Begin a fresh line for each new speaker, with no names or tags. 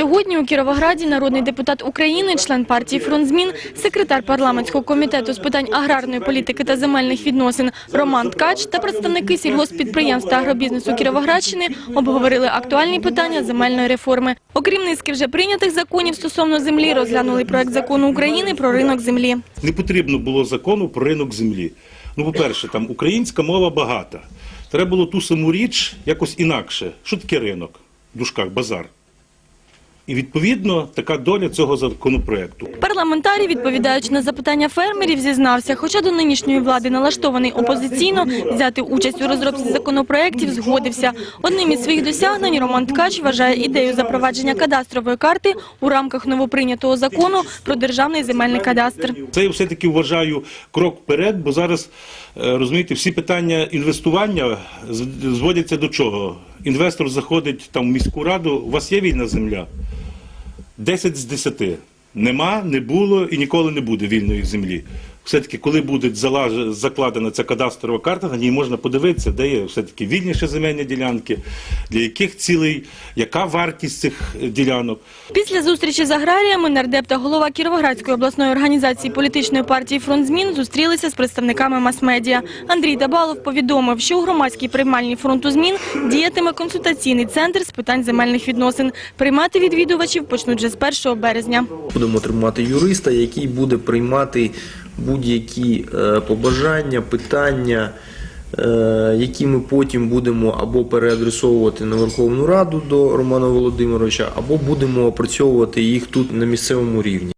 Сьогодні у Кіровограді народний депутат України, член партії «Фронт змін», секретар парламентського комітету з питань аграрної політики та земельних відносин Роман Ткач та представники сільгосппідприємств та агробізнесу Кіровоградщини обговорили актуальні питання земельної реформи. Окрім низки вже прийнятих законів стосовно землі, розглянули проект закону України про ринок землі.
Не потрібно було закону про ринок землі. Ну, по-перше, там українська мова багата. Треба було ту саму річ якось інакше. Що таке ринок? В дужках базар. І відповідно така доля цього законопроекту.
Парламентарій, відповідаючи на запитання фермерів, зізнався, хоча до нинішньої влади налаштований опозиційно, взяти участь у розробці законопроєктів згодився. Одним із своїх досягнень Роман Ткач вважає ідею запровадження кадастрової карти у рамках новоприйнятого закону про державний земельний кадастр.
Це я все-таки вважаю крок вперед, бо зараз, е, розумієте, всі питання інвестування зводяться до чого? Інвестор заходить там в міську раду, у вас є вільна земля? 10 з 10. Нема, не було і ніколи не буде вільної землі. Все-таки, коли буде закладена ця кадастрова карта, на ній можна подивитися, де є все-таки вільніші земельні ділянки, для яких цілей, яка вартість цих ділянок.
Після зустрічі з аграріями нардеп та голова Кіровоградської обласної організації політичної партії «Фронт змін» зустрілися з представниками мас-медіа. Андрій Табалов повідомив, що у громадській приймальній фронту змін діятиме консультаційний центр з питань земельних відносин. Приймати відвідувачів почнуть вже з 1 березня.
Будемо тримати юриста, який буде приймати будь-які е, побажання, питання, е, які ми потім будемо або переадресовувати на Верховну Раду до Романа Володимировича, або будемо опрацьовувати їх тут на місцевому рівні.